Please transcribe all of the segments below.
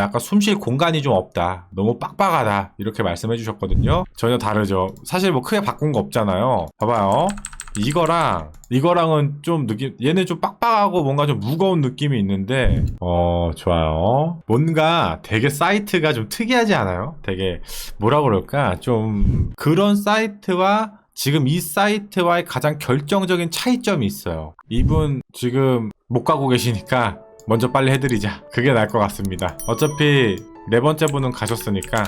약간 숨 쉴 공간이 좀 없다. 너무 빡빡하다. 이렇게 말씀해 주셨거든요. 전혀 다르죠. 사실 뭐 크게 바꾼 거 없잖아요. 봐봐요. 이거랑 이거랑은 좀 느낌 얘는 좀 빡빡하고 뭔가 좀 무거운 느낌이 있는데 어 좋아요 뭔가 되게 사이트가 좀 특이하지 않아요 되게 뭐라 그럴까 좀 그런 사이트와 지금 이 사이트와의 가장 결정적인 차이점이 있어요 이분 지금 못 가고 계시니까 먼저 빨리 해드리자. 그게 나을 것 같습니다. 어차피 네 번째 분은 가셨으니까.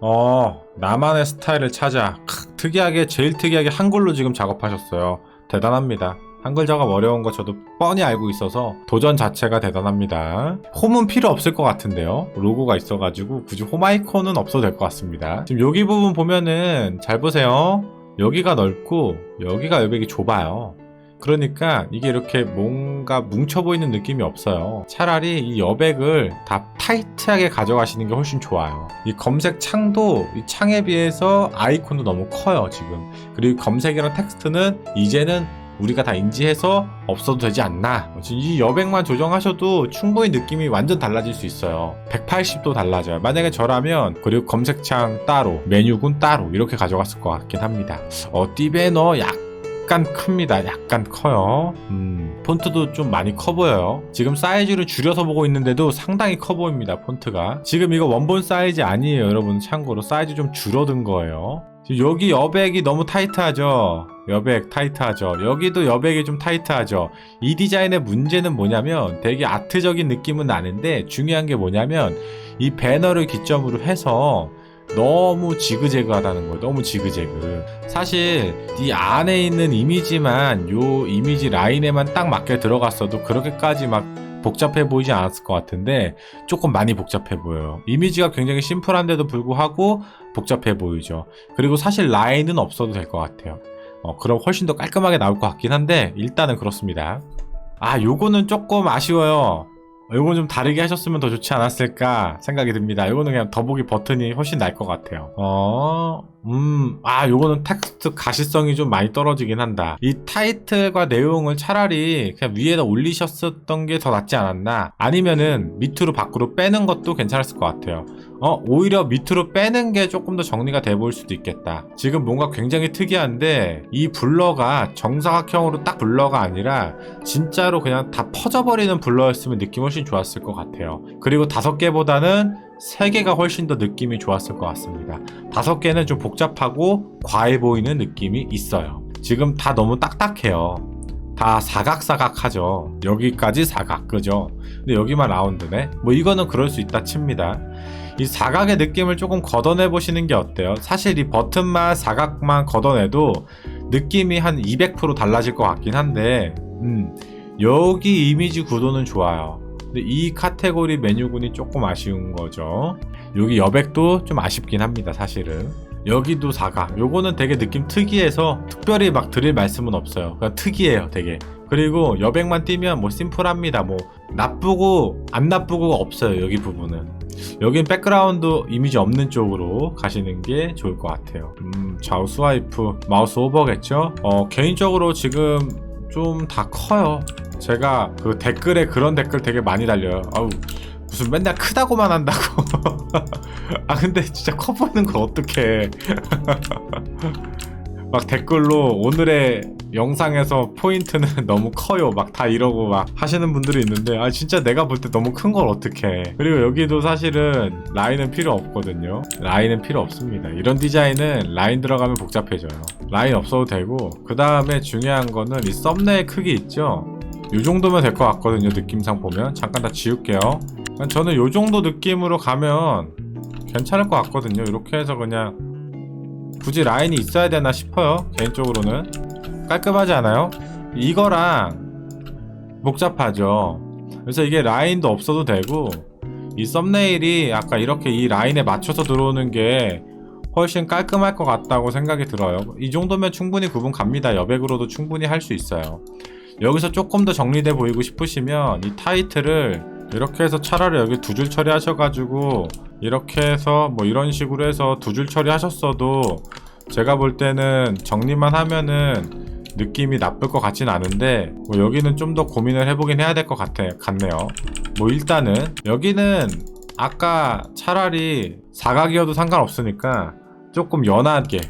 어 나만의 스타일을 찾아. 크, 특이하게 제일 특이하게 한글로 지금 작업하셨어요. 대단합니다. 한글 작업 어려운 거 저도 뻔히 알고 있어서 도전 자체가 대단합니다. 홈은 필요 없을 것 같은데요. 로고가 있어가지고 굳이 홈 아이콘은 없어도 될 것 같습니다. 지금 여기 부분 보면은 잘 보세요. 여기가 넓고 여기가 여백이 좁아요 그러니까 이게 이렇게 뭔가 뭉쳐 보이는 느낌이 없어요. 차라리 이 여백을 다 타이트하게 가져가시는 게 훨씬 좋아요. 이 검색 창도 이 창에 비해서 아이콘도 너무 커요, 지금. 그리고 검색이랑 텍스트는 이제는 우리가 다 인지해서 없어도 되지 않나. 이 여백만 조정하셔도 충분히 느낌이 완전 달라질 수 있어요. 180도 달라져요. 만약에 저라면 그리고 검색창 따로, 메뉴군 따로 이렇게 가져갔을 것 같긴 합니다. 어, 띠베너 약 약간 큽니다. 약간 커요. 음, 폰트도 좀 많이 커 보여요. 지금 사이즈를 줄여서 보고 있는데도 상당히 커 보입니다. 폰트가. 지금 이거 원본 사이즈 아니에요. 여러분 참고로 사이즈 좀 줄어든 거예요. 여기 여백이 너무 타이트하죠. 여백 타이트하죠. 여기도 여백이 좀 타이트하죠. 이 디자인의 문제는 뭐냐면 되게 아트적인 느낌은 나는데 중요한 게 뭐냐면 이 배너를 기점으로 해서 너무 지그재그하다는 거예요. 너무 지그재그. 사실 이 안에 있는 이미지만 요 이미지 라인에만 딱 맞게 들어갔어도 그렇게까지 막 복잡해 보이지 않았을 것 같은데 조금 많이 복잡해 보여요. 이미지가 굉장히 심플한데도 불구하고 복잡해 보이죠. 그리고 사실 라인은 없어도 될 것 같아요. 어, 그럼 훨씬 더 깔끔하게 나올 것 같긴 한데 일단은 그렇습니다. 아, 요거는 조금 아쉬워요. 이건 좀 다르게 하셨으면 더 좋지 않았을까 생각이 듭니다. 이거는 그냥 더보기 버튼이 훨씬 나을 것 같아요. 어, 음, 아, 요거는 텍스트 가시성이 좀 많이 떨어지긴 한다. 이 타이틀과 내용을 차라리 그냥 위에다 올리셨었던 게 더 낫지 않았나? 아니면은 밑으로 밖으로 빼는 것도 괜찮았을 것 같아요. 어, 오히려 밑으로 빼는 게 조금 더 정리가 돼 보일 수도 있겠다. 지금 뭔가 굉장히 특이한데 이 블러가 정사각형으로 딱 블러가 아니라 진짜로 그냥 다 퍼져버리는 블러였으면 느낌 훨씬 좋았을 것 같아요. 그리고 다섯 개보다는 세 개가 훨씬 더 느낌이 좋았을 것 같습니다. 다섯 개는 좀 복잡하고 과해 보이는 느낌이 있어요. 지금 다 너무 딱딱해요. 다 사각사각하죠. 여기까지 사각, 그죠? 근데 여기만 라운드네? 뭐 이거는 그럴 수 있다 칩니다. 이 사각의 느낌을 조금 걷어내 보시는 게 어때요? 사실 이 버튼만 사각만 걷어내도 느낌이 한 200% 달라질 것 같긴 한데, 음, 여기 이미지 구도는 좋아요. 근데 이 카테고리 메뉴군이 조금 아쉬운 거죠. 여기 여백도 좀 아쉽긴 합니다, 사실은. 여기도 사각. 요거는 되게 느낌 특이해서 특별히 막 드릴 말씀은 없어요. 그냥 특이해요, 되게. 그리고 여백만 띄면 뭐 심플합니다. 뭐 나쁘고 안 나쁘고가 없어요, 여기 부분은. 여긴 백그라운드 이미지 없는 쪽으로 가시는 게 좋을 것 같아요. 음, 좌우 스와이프, 마우스 오버겠죠? 어, 개인적으로 지금 좀 다 커요. 제가 그 댓글에 그런 댓글 되게 많이 달려요. 아우, 무슨 맨날 크다고만 한다고. 아, 근데 진짜 커 보이는 걸 어떡해. 막 댓글로 오늘의 영상에서 포인트는 너무 커요. 막 다 이러고 막 하시는 분들이 있는데, 아, 진짜 내가 볼 때 너무 큰 걸 어떡해. 그리고 여기도 사실은 라인은 필요 없거든요. 라인은 필요 없습니다. 이런 디자인은 라인 들어가면 복잡해져요. 라인 없어도 되고, 그 다음에 중요한 거는 이 썸네일 크기 있죠? 이 정도면 될 것 같거든요. 느낌상 보면. 잠깐 다 지울게요. 저는 이 정도 느낌으로 가면 괜찮을 것 같거든요. 이렇게 해서 그냥 굳이 라인이 있어야 되나 싶어요. 개인적으로는 깔끔하지 않아요? 이거랑 복잡하죠. 그래서 이게 라인도 없어도 되고 이 썸네일이 아까 이렇게 이 라인에 맞춰서 들어오는 게 훨씬 깔끔할 것 같다고 생각이 들어요. 이 정도면 충분히 구분 갑니다. 여백으로도 충분히 할 수 있어요. 여기서 조금 더 정리돼 보이고 싶으시면 이 타이틀을 이렇게 해서 차라리 여기 두 줄 처리하셔가지고 이렇게 해서 뭐 이런 식으로 해서 두 줄 처리하셨어도 제가 볼 때는 정리만 하면은 느낌이 나쁠 것 같진 않은데 뭐 여기는 좀 더 고민을 해보긴 해야 될것 같아 같네요. 뭐 일단은 여기는 아까 차라리 사각이어도 상관없으니까 조금 연하게.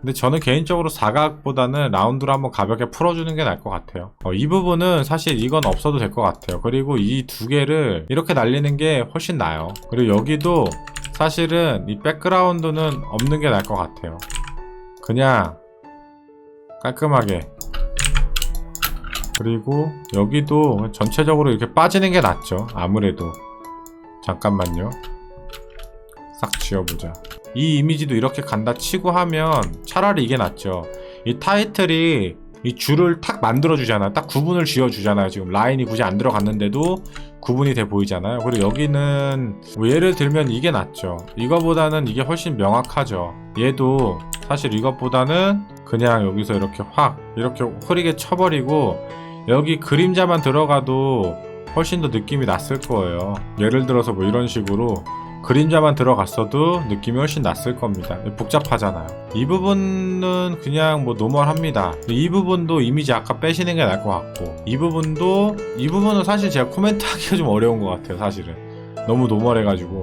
근데 저는 개인적으로 사각보다는 라운드로 한번 가볍게 풀어주는 게 나을 것 같아요. 어, 이 부분은 사실 이건 없어도 될 것 같아요. 그리고 이 두 개를 이렇게 날리는 게 훨씬 나아요. 그리고 여기도 사실은 이 백그라운드는 없는 게 나을 것 같아요. 그냥 깔끔하게. 그리고 여기도 전체적으로 이렇게 빠지는 게 낫죠. 아무래도. 잠깐만요. 싹 지워보자. 이 이미지도 이렇게 간다 치고 하면 차라리 이게 낫죠. 이 타이틀이 이 줄을 탁 만들어 주잖아. 딱 구분을 지어 주잖아요 지금 라인이 굳이 안 들어갔는데도 구분이 돼 보이잖아요. 그리고 여기는 뭐 예를 들면 이게 낫죠. 이거보다는 이게 훨씬 명확하죠. 얘도 사실 이것보다는 그냥 여기서 이렇게 확 이렇게 흐리게 쳐버리고 여기 그림자만 들어가도 훨씬 더 느낌이 났을 거예요. 예를 들어서 뭐 이런 식으로 그림자만 들어갔어도 느낌이 훨씬 났을 겁니다. 복잡하잖아요. 이 부분은 그냥 뭐 노멀합니다. 이 부분도 이미지 아까 빼시는 게 나을 것 같고 이 부분도 이 부분은 사실 제가 코멘트 하기가 좀 어려운 것 같아요. 사실은 너무 노멀해가지고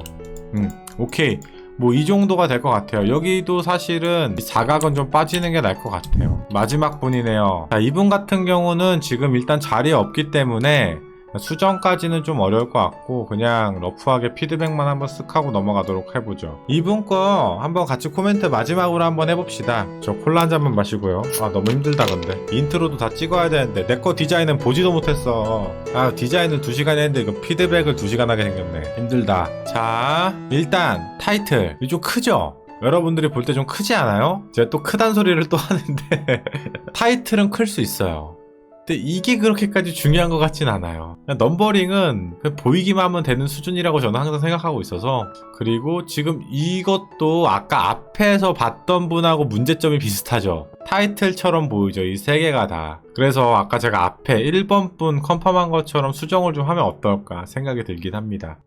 음 오케이 뭐 이 정도가 될 것 같아요. 여기도 사실은 사각은 좀 빠지는 게 나을 것 같아요. 마지막 분이네요. 자, 이분 같은 경우는 지금 일단 자리에 없기 때문에 수정까지는 좀 어려울 것 같고 그냥 러프하게 피드백만 한번 쓱 하고 넘어가도록 해보죠. 이분 거 한번 같이 코멘트 마지막으로 한번 해봅시다. 저 콜라 한 잔만 마시고요. 아 너무 힘들다 근데. 인트로도 다 찍어야 되는데. 내 거 디자인은 보지도 못했어. 아 디자인은 2시간 했는데 이거 피드백을 2시간 하게 생겼네. 힘들다. 자 일단 타이틀. 이거 좀 크죠? 여러분들이 볼 때 좀 크지 않아요? 제가 또 크단 소리를 또 하는데. 타이틀은 클 수 있어요 근데 이게 그렇게까지 중요한 것 같진 않아요. 넘버링은 그냥 보이기만 하면 되는 수준이라고 저는 항상 생각하고 있어서 그리고 지금 이것도 아까 앞에서 봤던 분하고 문제점이 비슷하죠. 타이틀처럼 보이죠. 이 세 개가 다. 그래서 아까 제가 앞에 1번 분 컨펌한 것처럼 수정을 좀 하면 어떨까 생각이 들긴 합니다.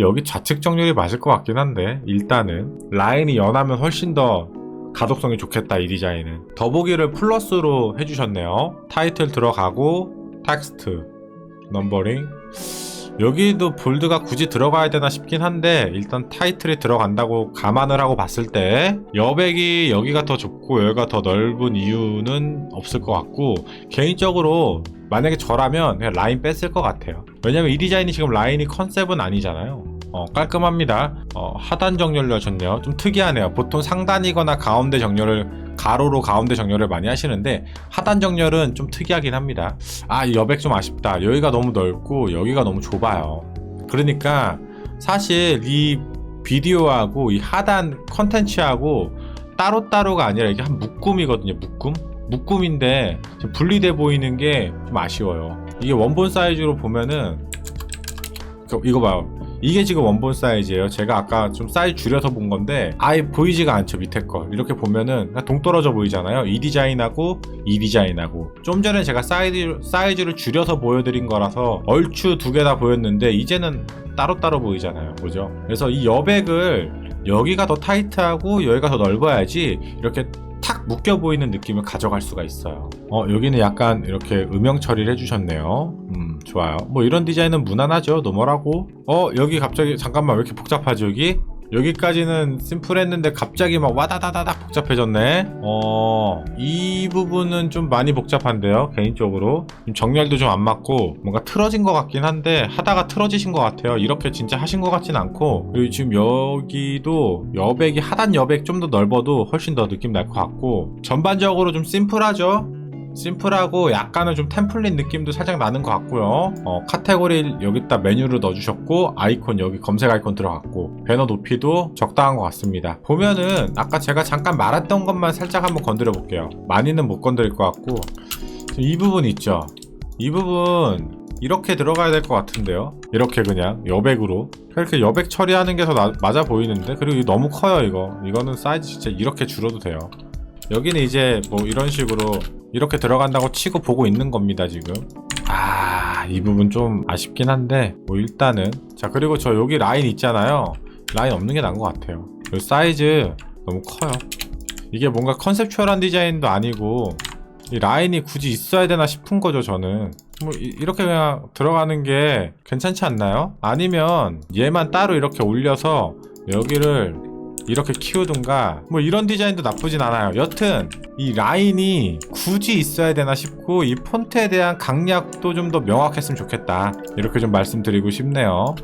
여기 좌측 정렬이 맞을 것 같긴 한데 일단은 라인이 연하면 훨씬 더 가독성이 좋겠다 이 디자인은. 더보기를 플러스로 해주셨네요. 타이틀 들어가고 텍스트 넘버링. 여기도 볼드가 굳이 들어가야 되나 싶긴 한데 일단 타이틀이 들어간다고 감안을 하고 봤을 때 여백이 여기가 더 좁고 여기가 더 넓은 이유는 없을 것 같고 개인적으로 만약에 저라면 그냥 라인 뺐을 것 같아요. 왜냐면 이 디자인이 지금 라인이 컨셉은 아니잖아요 어, 깔끔합니다. 어, 하단 정렬로 하셨네요. 좀 특이하네요. 보통 상단이거나 가운데 정렬을 가로로 가운데 정렬을 많이 하시는데 하단 정렬은 좀 특이하긴 합니다. 아, 이 여백 좀 아쉽다. 여기가 너무 넓고 여기가 너무 좁아요. 그러니까 사실 이 비디오하고 이 하단 컨텐츠하고 따로따로가 아니라 이게 한 묶음이거든요. 묶음? 묶음인데 좀 분리돼 보이는 게 좀 아쉬워요. 이게 원본 사이즈로 보면은 이거 봐요. 이게 지금 원본 사이즈예요. 제가 아까 좀 사이즈 줄여서 본 건데 아예 보이지가 않죠 밑에 거. 이렇게 보면은 동떨어져 보이잖아요. 이 디자인하고 이 디자인하고 좀 전에 제가 사이즈 사이즈를 줄여서 보여드린 거라서 얼추 두 개 다 보였는데 이제는 따로따로 보이잖아요. 그죠? 그래서 이 여백을 여기가 더 타이트하고 여기가 더 넓어야지 이렇게 탁 묶여 보이는 느낌을 가져갈 수가 있어요. 어, 여기는 약간 이렇게 음영 처리를 해주셨네요. 음, 좋아요. 뭐 이런 디자인은 무난하죠. 노멀하고. 어, 여기 갑자기, 잠깐만, 왜 이렇게 복잡하지, 여기? 여기까지는 심플했는데 갑자기 막 와다다다닥 복잡해졌네. 어, 이 부분은 좀 많이 복잡한데요, 개인적으로. 좀 정렬도 좀 안 맞고, 뭔가 틀어진 것 같긴 한데, 하다가 틀어지신 것 같아요. 이렇게 진짜 하신 것 같진 않고, 그리고 지금 여기도 여백이 하단 여백 좀 더 넓어도 훨씬 더 느낌 날 것 같고, 전반적으로 좀 심플하죠? 심플하고 약간은 좀 템플릿 느낌도 살짝 나는 것 같고요. 어, 카테고리 여기다 메뉴를 넣어주셨고 아이콘 여기 검색 아이콘 들어갔고 배너 높이도 적당한 것 같습니다. 보면은 아까 제가 잠깐 말했던 것만 살짝 한번 건드려 볼게요. 많이는 못 건드릴 것 같고 이 부분 있죠. 이 부분 이렇게 들어가야 될 것 같은데요. 이렇게 그냥 여백으로 이렇게 여백 처리하는 게 더 맞아 보이는데 그리고 너무 커요 이거. 이거는 사이즈 진짜 이렇게 줄여도 돼요. 여기는 이제 뭐 이런 식으로 이렇게 들어간다고 치고 보고 있는 겁니다 지금. 아 이 부분 좀 아쉽긴 한데 뭐 일단은. 자 그리고 저 여기 라인 있잖아요. 라인 없는 게 나은 것 같아요. 이 사이즈 너무 커요. 이게 뭔가 컨셉추얼한 디자인도 아니고 이 라인이 굳이 있어야 되나 싶은 거죠 저는. 뭐 이- 이렇게 그냥 들어가는 게 괜찮지 않나요? 아니면 얘만 따로 이렇게 올려서 여기를 이렇게 키우든가 뭐 이런 디자인도 나쁘진 않아요. 여튼 이 라인이 굳이 있어야 되나 싶고 이 폰트에 대한 강약도 좀 더 명확했으면 좋겠다. 이렇게 좀 말씀드리고 싶네요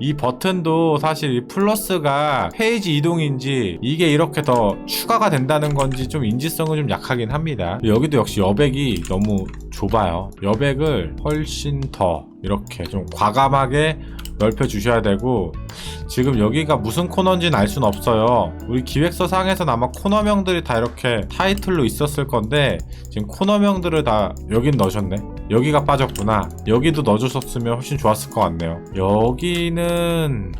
이 버튼도 사실 이 플러스가 페이지 이동인지 이게 이렇게 더 추가가 된다는 건지 좀 인지성은 좀 약하긴 합니다. 여기도 역시 여백이 너무 좁아요. 여백을 훨씬 더 이렇게 좀 과감하게 넓혀 주셔야 되고 지금 여기가 무슨 코너인지는 알 수는 없어요. 우리 기획서 상에서 아마 코너명들이 다 이렇게 타이틀로 있었을 건데 지금 코너명들을 다 여긴 넣으셨네. 여기가 빠졌구나. 여기도 넣어주셨으면 훨씬 좋았을 것 같네요. 여기는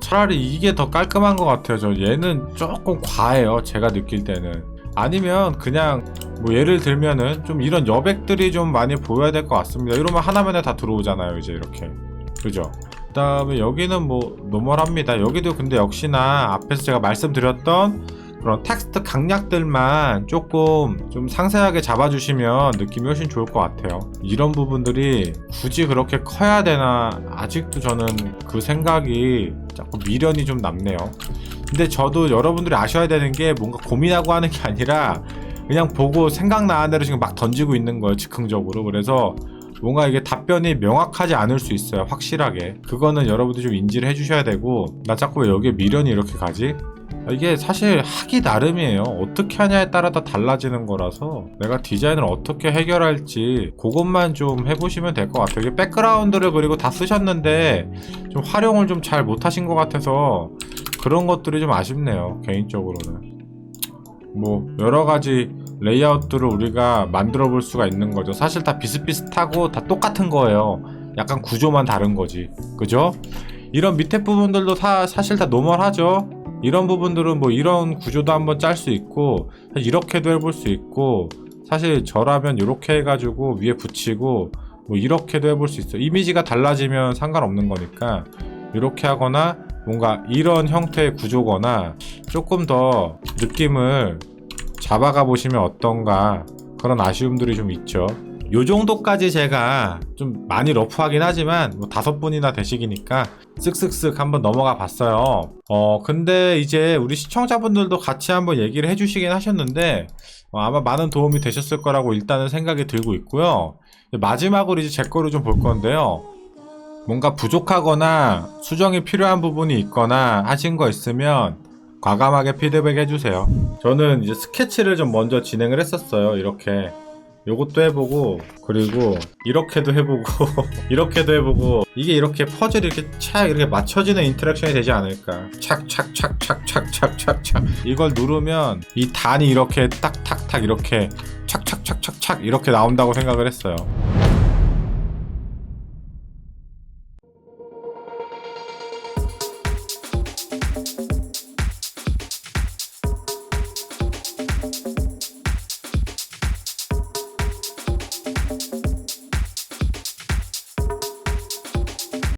차라리 이게 더 깔끔한 것 같아요. 저 얘는 조금 과해요. 제가 느낄 때는. 아니면 그냥 뭐 예를 들면은 좀 이런 여백들이 좀 많이 보여야 될 것 같습니다. 이러면 하나면에 다 들어오잖아요. 이제 이렇게. 그죠? 그 다음에 여기는 뭐 노멀합니다. 여기도 근데 역시나 앞에서 제가 말씀드렸던 그런 텍스트 강약들만 조금 좀 상세하게 잡아주시면 느낌이 훨씬 좋을 것 같아요. 이런 부분들이 굳이 그렇게 커야 되나 아직도 저는 그 생각이 자꾸 미련이 좀 남네요. 근데 저도 여러분들이 아셔야 되는 게 뭔가 고민하고 하는 게 아니라 그냥 보고 생각나는 대로 지금 막 던지고 있는 거예요, 즉흥적으로. 그래서 뭔가 이게 답변이 명확하지 않을 수 있어요 확실하게 그거는 여러분들이 좀 인지를 해주셔야 되고 나 자꾸 왜 여기에 미련이 이렇게 가지? 이게 사실 하기 나름이에요 어떻게 하냐에 따라 다 달라지는 거라서 내가 디자인을 어떻게 해결할지 그것만 좀 해보시면 될 것 같아요 이게 백그라운드를 그리고 다 쓰셨는데 좀 활용을 좀 잘 못하신 것 같아서 그런 것들이 좀 아쉽네요 개인적으로는 뭐 여러 가지 레이아웃들을 우리가 만들어 볼 수가 있는 거죠. 사실 다 비슷비슷하고 다 똑같은 거예요. 약간 구조만 다른 거지. 그죠? 이런 밑에 부분들도 사, 사실 다 노멀하죠. 이런 부분들은 뭐 이런 구조도 한번 짤 수 있고 이렇게도 해볼 수 있고 사실 저라면 이렇게 해가지고 위에 붙이고 뭐 이렇게도 해볼 수 있어요. 이미지가 달라지면 상관없는 거니까 이렇게 하거나 뭔가 이런 형태의 구조거나 조금 더 느낌을 잡아가 보시면 어떤가 그런 아쉬움들이 좀 있죠. 요 정도까지 제가 좀 많이 러프하긴 하지만 뭐 다섯 분이나 되시기니까 쓱쓱쓱 한번 넘어가 봤어요. 어 근데 이제 우리 시청자분들도 같이 한번 얘기를 해주시긴 하셨는데 어, 아마 많은 도움이 되셨을 거라고 일단은 생각이 들고 있고요. 마지막으로 이제 제 거를 좀 볼 건데요. 뭔가 부족하거나 수정이 필요한 부분이 있거나 하신 거 있으면 과감하게 피드백 해주세요. 저는 이제 스케치를 좀 먼저 진행을 했었어요. 이렇게. 요것도 해보고, 그리고 이렇게도 해보고, 이렇게도 해보고, 이게 이렇게 퍼즐이 이렇게 착 이렇게 맞춰지는 인터랙션이 되지 않을까. 착착착착착착착착. 이걸 누르면 이 단이 이렇게 딱탁탁 이렇게 착착착착착 이렇게 나온다고 생각을 했어요.